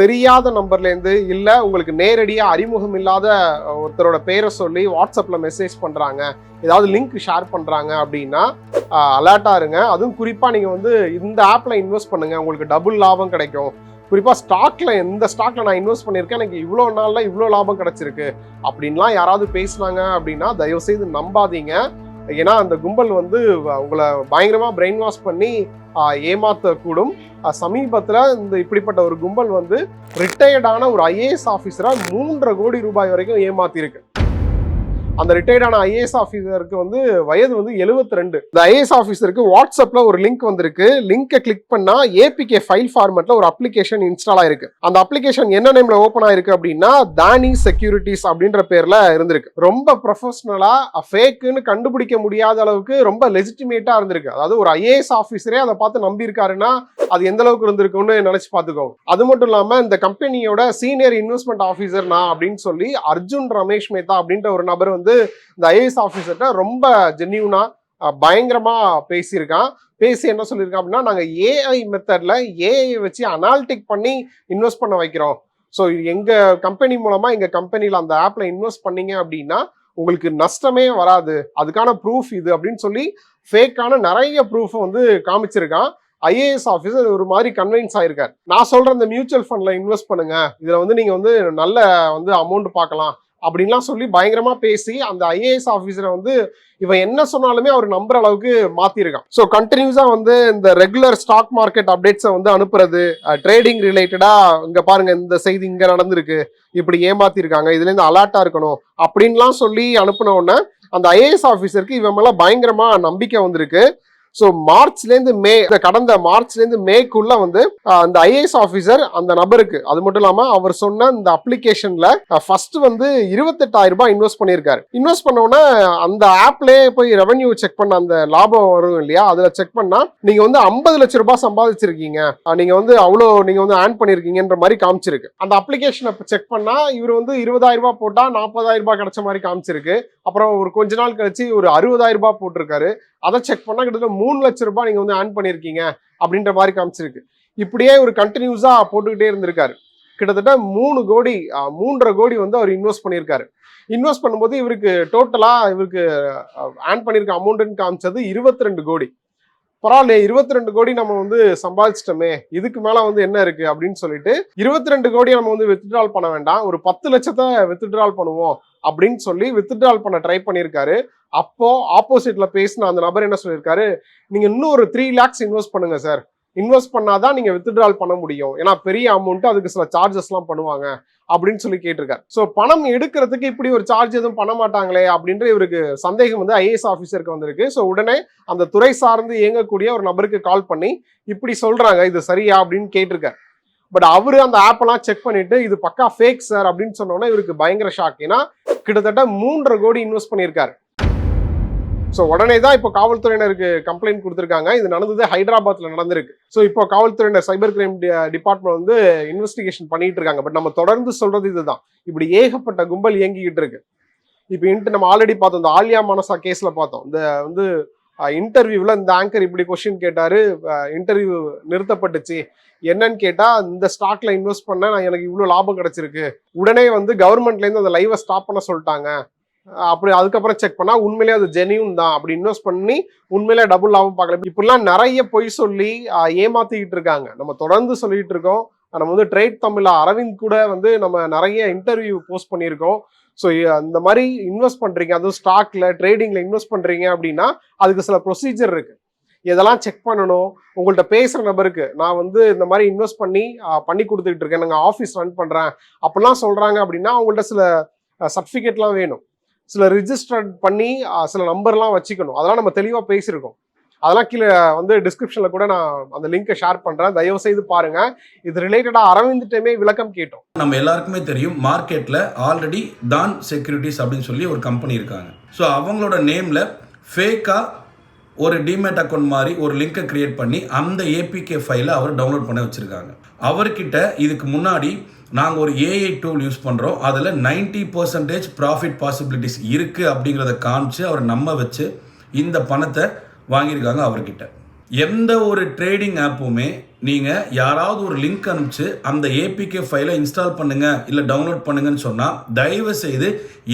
தெரியாத நம்பர்லேருந்து இல்லை உங்களுக்கு நேரடியாக அறிமுகம் இல்லாத ஒருத்தரோட பேரை சொல்லி வாட்ஸ்அப்பில் மெசேஜ் பண்ணுறாங்க ஏதாவது லிங்க் ஷேர் பண்ணுறாங்க அப்படின்னா அலர்ட்டாக இருங்க. அதுவும் குறிப்பாக நீங்கள் வந்து இந்த ஆப்பில் இன்வெஸ்ட் பண்ணுங்கள் உங்களுக்கு டபுள் லாபம் கிடைக்கும். குறிப்பாக ஸ்டாக்ல எந்த ஸ்டாக்ல நான் இன்வெஸ்ட் பண்ணியிருக்கேன் எனக்கு இவ்வளோ நாளில் இவ்வளோ லாபம் கிடைச்சிருக்கு. அப்படின்லாம் யாராவது பேசுனாங்க அப்படின்னா தயவுசெய்து நம்பாதீங்க. ஏன்னா அந்த கும்பல் வந்து உங்களை பயங்கரமாக பிரெயின் வாஷ் பண்ணி ஏமாற்றக்கூடும் சமீபத்தில் இந்த இப்படிப்பட்ட ஒரு கும்பல் வந்து ரிட்டையர்டான ஒரு ஐஏஎஸ் ஆஃபீஸராக மூன்றரை கோடி ரூபாய் வரைக்கும் ஏமாத்திருக்கு. அந்த ரிட்டையர்டான ஐஏஎஸ் ஆஃபீஸருக்கு வந்து வயது வந்து 72 ரெண்டு இந்த ஐஏஎஸ் ஆஃபீஸருக்கு வாட்ஸ்அப்ல ஒரு லிங்க் வந்திருக்கு. லிங்கை கிளிக் பண்ணா ஏபிகே ஃபைல் ஃபார்மேட்ல ஒரு அப்ளிகேஷன் இன்ஸ்டால் ஆயிருக்கு. அந்த அப்ளிகேஷன் என்ன நேம்ல ஓப்பன் ஆயிருக்கு அப்படின்னா தானி செக்யூரிட்டிஸ் அப்படின்ற பேர்ல இருந்திருக்கு. ரொம்ப ப்ரொஃபஷனலா ஃபேக்குன்னு கண்டுபிடிக்க முடியாத அளவுக்கு ரொம்ப லெஜிட்டிமேட்டா இருந்திருக்கு. அதாவது ஒரு ஐஏஎஸ் ஆஃபீஸரே அதை பார்த்து நம்பி இருக்காருன்னா அது எந்த அளவுக்கு இருந்திருக்கும்னு நினைச்சு பார்த்துக்கோங்க அது மட்டும் இல்லாம இந்த கம்பெனியோட சீனியர் இன்வெஸ்ட்மெண்ட் ஆஃபீஸர் நான் அப்படின்னு சொல்லி அர்ஜுன் ரமேஷ் மேத்தா அப்படின்ற ஒரு நபர் வந்து இந்த ஐஏஎஸ் ஆஃபீஸர்கிட்ட ரொம்ப ஜென்யூனா பயங்கரமா பேசியிருக்கான். பேசி என்ன சொல்லியிருக்கான் அப்படின்னா நாங்கள் ஏஐ மெத்தடில் ஏஐ வச்சு அனாலிட்டிக் பண்ணி இன்வெஸ்ட் பண்ண வைக்கிறோம். ஸோ எங்கள் கம்பெனி மூலமாக எங்கள் கம்பெனியில் அந்த ஆப்பில் இன்வெஸ்ட் பண்ணீங்க அப்படின்னா உங்களுக்கு நஷ்டமே வராது. அதுக்கான ப்ரூஃப் இது அப்படின்னு சொல்லி ஃபேக்கான நிறைய ப்ரூஃப் வந்து காமிச்சிருக்கான். ஐஏஎஸ் ஆஃபீஸர் ஒரு மாதிரி கன்வின்ஸ் ஆயிருக்கார். நான் சொல்ற இந்த மியூச்சுவல் ஃபண்ட்ல இன்வெஸ்ட் பண்ணுங்க. இதுல வந்து நீங்க வந்து நல்ல வந்து அமௌண்ட் பார்க்கலாம். அப்படின்லாம் சொல்லி பயங்கரமா பேசி அந்த ஐஏஎஸ் ஆஃபீஸரை வந்து இவன் என்ன சொன்னாலுமே அவர் நம்புற அளவுக்கு மாத்திருக்கான். ஸோ கண்டினியூஸா வந்து இந்த ரெகுலர் ஸ்டாக் மார்க்கெட் அப்டேட்ஸை வந்து அனுப்புறது ட்ரேடிங் ரிலேட்டடா இங்க பாருங்க இந்த செய்தி இங்க நடந்திருக்கு. இப்படி ஏமாத்திருக்காங்க இதுல இருந்து அலர்ட்டா இருக்கணும் அப்படின்லாம் சொல்லி அனுப்புன உடனே அந்த ஐஏஎஸ் ஆஃபீஸருக்கு இவன் மேல பயங்கரமா நம்பிக்கை வந்திருக்கு. ஸோ மார்ச்லேருந்து மே இந்த கடந்த மார்ச்லேருந்து மேக்குள்ள வந்து அந்த ஐஏஎஸ் ஆஃபீஸர் அந்த நபருக்கு அது மட்டும் இல்லாமல் அவர் சொன்ன இந்த அப்ளிகேஷன்ல ஃபர்ஸ்ட் வந்து இருபத்தெட்டாயிரம் ரூபாய் இன்வெஸ்ட் பண்ணியிருக்காரு. இன்வெஸ்ட் பண்ண உடனே அந்த ஆப்லேயே போய் ரெவன்யூ செக் பண்ண அந்த லாபம் வரும் இல்லையா? அதில் செக் பண்ணா நீங்கள் வந்து ஐம்பது லட்சம் ரூபாய் சம்பாதிச்சிருக்கீங்க. நீங்கள் வந்து அவ்வளோ நீங்கள் வந்து ஆன் பண்ணியிருக்கீங்கன்ற மாதிரி காமிச்சிருக்கு. அந்த அப்ளிகேஷனை செக் பண்ணா இவர் வந்து இருபதாயிரம் ரூபாய் போட்டால் நாற்பதாயிரம் ரூபாய் கிடைச்ச மாதிரி காமிச்சிருக்கு. அப்புறம் ஒரு கொஞ்ச நாள் கழிச்சு ஒரு அறுபதாயிரம் ரூபாய் போட்டிருக்காரு. அதை செக் பண்ணா கிட்டத்தட்ட மூணு லட்சம் ரூபாய் நீங்கள் வந்து ஆன் பண்ணியிருக்கீங்க அப்படின்ற மாதிரி காமிச்சிருக்கு. இப்படியே ஒரு கண்டினியூஸாக போட்டுக்கிட்டே இருந்திருக்காரு. கிட்டத்தட்ட மூணு கோடி மூன்றரை கோடி வந்து அவர் இன்வெஸ்ட் பண்ணியிருக்காரு. இன்வெஸ்ட் பண்ணும்போது இவருக்கு டோட்டலாக இவருக்கு ஆன் பண்ணியிருக்க அமௌண்ட்டுன்னு காமிச்சது இருபத்தி ரெண்டு கோடி. பரவாயில்லையே இருபத்தி ரெண்டு கோடி நம்ம வந்து சம்பாதிச்சிட்டோமே இதுக்கு மேல வந்து என்ன இருக்கு அப்படின்னு சொல்லிட்டு இருபத்தி ரெண்டு கோடியை நம்ம வந்து வித்ட்ரால் பண்ண வேண்டாம் ஒரு பத்து லட்சத்தை வித்ட்ரால் பண்ணுவோம் அப்படின்னு சொல்லி வித்ட்ரால் பண்ண ட்ரை பண்ணியிருக்காரு. அப்போ ஆப்போசிட்ல பேசின அந்த நபர் என்ன சொல்லியிருக்காரு நீங்க இன்னும் ஒரு த்ரீ லேக்ஸ் இன்வெஸ்ட் பண்ணுங்க சார் இன்வெஸ்ட் பண்ணாதான் நீங்க வித்ட்ரால் பண்ண முடியும். ஏன்னா பெரிய அமௌண்ட் அதுக்கு சில சார்ஜஸ்லாம் பண்ணுவாங்க அப்படின்னு சொல்லி கேட்டிருக்காரு. ஸோ பணம் எடுக்கிறதுக்கு இப்படி ஒரு சார்ஜ் எதுவும் பண்ண மாட்டாங்களே அப்படின்ற இவருக்கு சந்தேகம் வந்து ஐஏஎஸ் ஆஃபீஸருக்கு வந்திருக்கு. ஸோ உடனே அந்த துறை சார்ந்து இயங்கக்கூடிய ஒரு நபருக்கு கால் பண்ணி இப்படி சொல்றாங்க இது சரியா அப்படின்னு கேட்டிருக்காரு. பட் அவரு அந்த ஆப்பெல்லாம் செக் பண்ணிட்டு இது பக்கா ஃபேக் சார் அப்படின்னு சொன்னோன்னே இவருக்கு பயங்கர ஷாக் ஏன்னா கிட்டத்தட்ட மூன்றரை கோடி இன்வெஸ்ட் பண்ணியிருக்காரு. ஸோ உடனே தான் இப்போ காவல்துறையினருக்கு கம்ப்ளைண்ட் கொடுத்துருக்காங்க. இது நடந்தது ஹைதராபாத்தில் நடந்திருக்கு. ஸோ இப்போ காவல்துறையினர் சைபர் கிரைம் டிபார்ட்மெண்ட் வந்து இன்வெஸ்டிகேஷன் பண்ணிட்டு இருக்காங்க பட் நம்ம தொடர்ந்து சொல்றது இதுதான். இப்படி ஏகப்பட்ட கும்பல் இயங்கிக்கிட்டு இருக்கு. இப்போ இன்ட்டு நம்ம ஆல்ரெடி பார்த்தோம். இந்த ஆலியா மனசா கேஸில் பார்த்தோம். இந்த வந்து இன்டர்வியூவில் இந்த ஆங்கர் இப்படி கொஷின் கேட்டார். இன்டர்வியூ நிறுத்தப்பட்டுச்சு. என்னன்னு கேட்டால் இந்த ஸ்டாக்ல இன்வெஸ்ட் பண்ண நான் எனக்கு இவ்வளோ லாபம் கிடைச்சிருக்கு. உடனே வந்து கவர்மெண்ட்லேருந்து அந்த லைவை ஸ்டாப் பண்ண சொல்லிட்டாங்க. அப்படி அதுக்கப்புறம் செக் பண்ணா உண்மையிலேயே அது ஜெனியூன் தான். அப்படி இன்வெஸ்ட் பண்ணி உண்மையிலே டபுள் லாபம் பார்க்கல. இப்படிலாம் நிறைய பொய் சொல்லி ஏமாத்திக்கிட்டு இருக்காங்க. நம்ம தொடர்ந்து சொல்லிட்டு இருக்கோம். நம்ம வந்து ட்ரேட் தமிழ்ல அரவிந்த் கூட வந்து நம்ம நிறைய இன்டர்வியூ போஸ்ட் பண்ணியிருக்கோம். ஸோ அந்த மாதிரி இன்வெஸ்ட் பண்றீங்க. அதுவும் ஸ்டாக்ல ட்ரேடிங்ல இன்வெஸ்ட் பண்றீங்க அப்படின்னா அதுக்கு சில ப்ரொசீஜர் இருக்கு. இதெல்லாம் செக் பண்ணணும். உங்கள்கிட்ட பேசுகிற நபருக்கு நான் வந்து இந்த மாதிரி இன்வெஸ்ட் பண்ணி பண்ணி கொடுத்துக்கிட்டு இருக்கேன். நாங்கள் ஆஃபீஸ் ரன் பண்ணுறேன் அப்படிலாம் சொல்கிறாங்க அப்படின்னா அவங்கள்ட்ட சில சர்டிஃபிகேட்லாம் வேணும். சில ரிஜிஸ்டர் பண்ணி சில நம்பர்லாம் வச்சுக்கணும். அதெல்லாம் நம்ம தெளிவாக பேசியிருக்கோம். அதெல்லாம் கீழே வந்து டிஸ்கிரிப்ஷனில் கூட நான் அந்த லிங்கை ஷேர் பண்ணுறேன் தயவு செய்து பாருங்க. இது ரிலேட்டடாக அரவிந்திட்டமே விளக்கம் கேட்டோம். நம்ம எல்லாருக்குமே தெரியும் மார்க்கெட்டில் ஆல்ரெடி தான் செக்யூரிட்டிஸ் அப்படின்னு சொல்லி ஒரு கம்பெனி இருக்காங்க. ஸோ அவங்களோட நேமில் ஃபேக்காக ஒரு டிமேட் அக்கௌண்ட் மாதிரி ஒரு லிங்கை கிரியேட் பண்ணி அந்த ஏபிகே ஃபைலை அவர் டவுன்லோட் பண்ண வச்சுருக்காங்க. அவர்கிட்ட இதுக்கு முன்னாடி நாங்கள் ஒரு ஏஐ டூல் யூஸ் பண்ணுறோம் அதில் 90% பர்சன்டேஜ் ப்ராஃபிட் பாசிபிலிட்டிஸ் இருக்குது அப்படிங்கிறத காமிச்சு அவர் நம்ம வச்சு இந்த பணத்தை வாங்கியிருக்காங்க அவர்கிட்ட. எந்த ஒரு ட்ரேடிங் ஆப்புமே நீங்கள் யாராவது ஒரு லிங்க் அனுப்பிச்சு அந்த ஏபிகே ஃபைலை இன்ஸ்டால் பண்ணுங்கள் இல்லை டவுன்லோட் பண்ணுங்கன்னு சொன்னால் தயவு செய்து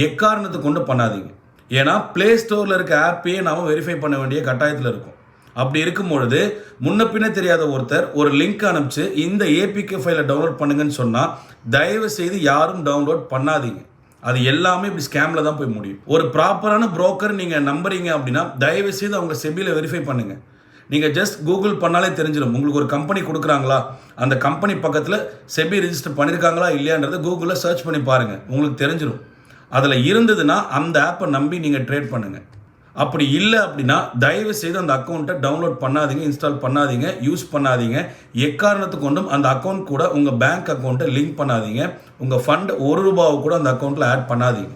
எக்காரணத்தை கொண்டு பண்ணாதீங்க. ஏன்னா ப்ளே ஸ்டோரில் இருக்க ஆப்பையே நாம் வெரிஃபை பண்ண வேண்டிய கட்டாயத்தில் இருக்கும். அப்படி இருக்கும் பொழுது முன்ன பின்ன தெரியாத ஒருத்தர் ஒரு லிங்க் அனுப்பிச்சு இந்த ஏபிகே ஃபைலை டவுன்லோட் பண்ணுங்கன்னு சொன்னால் தயவு செய்து யாரும் டவுன்லோட் பண்ணாதீங்க. அது எல்லாமே இப்படி ஸ்கேமில் தான் போய் முடியும். ஒரு ப்ராப்பரான புரோக்கர் நீங்கள் நம்புறீங்க அப்படின்னா தயவு செய்து அவங்க செபியில் வெரிஃபை பண்ணுங்கள் நீங்கள் ஜஸ்ட் கூகுள் பண்ணாலே தெரிஞ்சிடும். உங்களுக்கு ஒரு கம்பெனி கொடுக்குறாங்களா? அந்த கம்பெனி பக்கத்தில் செபி ரெஜிஸ்டர் பண்ணியிருக்காங்களா இல்லையான்றதை கூகுளில் சர்ச் பண்ணி பாருங்கள் உங்களுக்கு தெரிஞ்சிடும் அதில் இருந்ததுன்னா அந்த ஆப்பை நம்பி நீங்கள் ட்ரேட் பண்ணுங்கள் அப்படி இல்லை அப்படின்னா தயவு செய்து அந்த அக்கௌண்ட்டை டவுன்லோட் பண்ணாதீங்க இன்ஸ்டால் பண்ணாதீங்க யூஸ் பண்ணாதீங்க. எக்காரணத்து கொண்டும் அந்த அக்கௌண்ட் கூட உங்கள் பேங்க் அக்கௌண்ட்டை லிங்க் பண்ணாதீங்க. உங்கள் ஃபண்ட் ஒரு ரூபாவை கூட அந்த அக்கௌண்ட்டில் ஆட் பண்ணாதீங்க.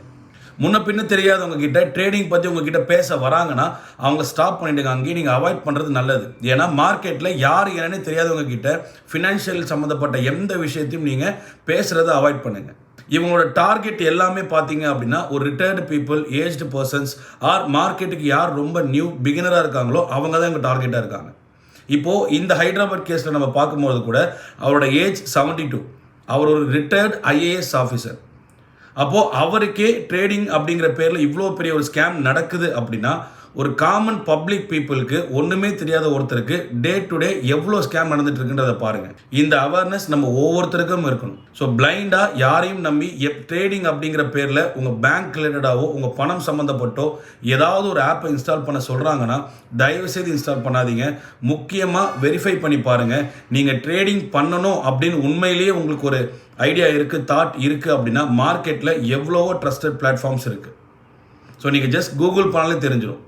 முன்ன பின்ன தெரியாதவங்க கிட்ட ட்ரேடிங் பற்றி உங்ககிட்ட பேச வராங்கன்னா அவங்க ஸ்டாப் பண்ணிவிடுங்க அங்கேயே நீங்கள் அவாய்ட் பண்ணுறது நல்லது. ஏன்னா மார்க்கெட்டில் யார் என்னன்னு தெரியாதவங்க கிட்ட ஃபினான்ஷியல் சம்மந்தப்பட்ட எந்த விஷயத்தையும் நீங்கள் பேசுகிறத அவாய்ட் பண்ணுங்கள் இவங்களோட டார்கெட் எல்லாமே பார்த்தீங்க அப்படின்னா ஒரு retired people aged persons are மார்க்கெட்டுக்கு யார் ரொம்ப நியூ பிகினராக இருக்காங்களோ அவங்க தான் எங்கள் டார்கெட்டாக இருக்காங்க. இப்போது இந்த ஹைதராபாத் கேஸில் நம்ம பார்க்கும்போது கூட அவரோட ஏஜ் 72 டூ அவர் ஒரு ரிட்டையர்ட் ஐஏஎஸ் ஆஃபீஸர் அப்போது அவருக்கே ட்ரேடிங் அப்படிங்கிற பேரில் இவ்வளோ பெரிய ஒரு ஸ்கேம் நடக்குது அப்படின்னா ஒரு காமன் பப்ளிக் பீப்புளுக்கு ஒன்றுமே தெரியாத ஒருத்தருக்கு டே டு டே எவ்வளோ ஸ்கேம் நடந்துட்டு இருக்குன்றதை பாருங்கள் இந்த அவேர்னஸ் நம்ம ஒவ்வொருத்தருக்கும் இருக்கணும். ஸோ பிளைண்டாக யாரையும் நம்பி எப் ட்ரேடிங் அப்படிங்கிற பேரில் உங்கள் பேங்க் ரிலேட்டடாகவோ உங்கள் பணம் சம்மந்தப்பட்டோ ஏதாவது ஒரு ஆப்பை இன்ஸ்டால் பண்ண சொல்கிறாங்கன்னா தயவுசெய்து இன்ஸ்டால் பண்ணாதீங்க. முக்கியமாக வெரிஃபை பண்ணி பாருங்கள் நீங்கள் ட்ரேடிங் பண்ணணும் அப்படின்னு உண்மையிலேயே உங்களுக்கு ஒரு ஐடியா இருக்குது தாட் இருக்குது அப்படின்னா மார்க்கெட்டில் எவ்வளவோ ட்ரஸ்டட் பிளாட்ஃபார்ம்ஸ் இருக்குது ஸோ நீங்கள் ஜஸ்ட் கூகுள் பண்ணாலே தெரிஞ்சிடும்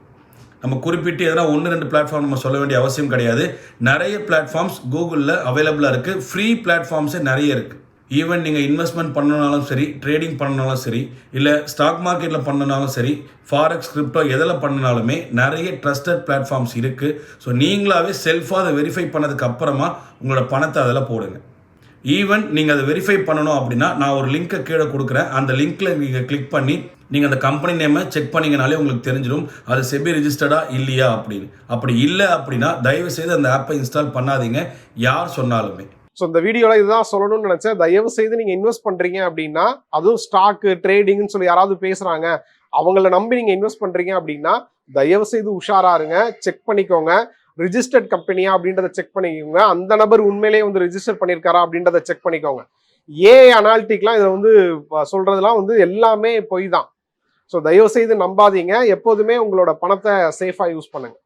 நம்ம குறிப்பிட்டு எதனா ஒன்று ரெண்டு பிளாட்ஃபார்ம் நம்ம சொல்ல வேண்டிய அவசியம் கிடையாது. நிறைய பிளாட்ஃபார்ம்ஸ் கூகுளில் அவைலபிளாக இருக்குது ஃப்ரீ பிளாட்ஃபார்ம்ஸே நிறைய இருக்குது ஈவன் நீங்கள் இன்வெஸ்ட்மெண்ட் பண்ணனாலும் சரி ட்ரேடிங் பண்ணனாலும் சரி இல்லை ஸ்டாக் மார்க்கெட்டில் பண்ணனாலும் சரி ஃபாரெக்ஸ் கிரிப்டோ எதில் பண்ணனாலுமே நிறைய ட்ரஸ்டட் பிளாட்ஃபார்ம்ஸ் இருக்குது ஸோ நீங்களாவே செல்ஃபாக அதை வெரிஃபை பண்ணதுக்கு அப்புறமா உங்களோட பணத்தை அதில் போடுங்க. ஈவன் நீங்கள் அதை வெரிஃபை பண்ணணும் அப்படின்னா நான் ஒரு லிங்க்கை கீழே கொடுக்குறேன். அந்த லிங்க்கில் நீங்கள் கிளிக் பண்ணி நீங்கள் அந்த கம்பெனி நேமை செக் பண்ணிங்கனாலே உங்களுக்கு தெரிஞ்சிடும் அது செபி ரிஜிஸ்டர்டா இல்லையா அப்படின்னு. அப்படி இல்லை அப்படின்னா தயவு செய்து அந்த ஆப்பை இன்ஸ்டால் பண்ணாதீங்க. யார் சொன்னாலுமே. ஸோ இந்த வீடியோவில் இதுதான் சொல்லணும்னு நினச்சேன். தயவு செய்து நீங்கள் இன்வெஸ்ட் பண்ணுறீங்க அப்படின்னா அதுவும் ஸ்டாக்கு ட்ரேடிங்னு சொல்லி யாராவது பேசுகிறாங்க அவங்கள நம்பி நீங்கள் இன்வெஸ்ட் பண்ணுறீங்க அப்படின்னா தயவு செய்து உஷாரா இருங்க செக் பண்ணிக்கோங்க. ரிஜிஸ்டர்ட் கம்பெனியா அப்படின்றத செக் பண்ணிக்கோங்க. அந்த நபர் உண்மையிலேயே வந்து ரிஜிஸ்டர் பண்ணியிருக்காரா அப்படின்றத செக் பண்ணிக்கோங்க. ஏ அனாலிட்டிக்லாம் இதில் வந்து அஹ், வந்து எல்லாமே பொய் தான். ஸோ தயவு செய்து நம்பாதீங்க. எப்போதுமே உங்களோட பணத்தை சேஃபாக யூஸ் பண்ணுங்கள்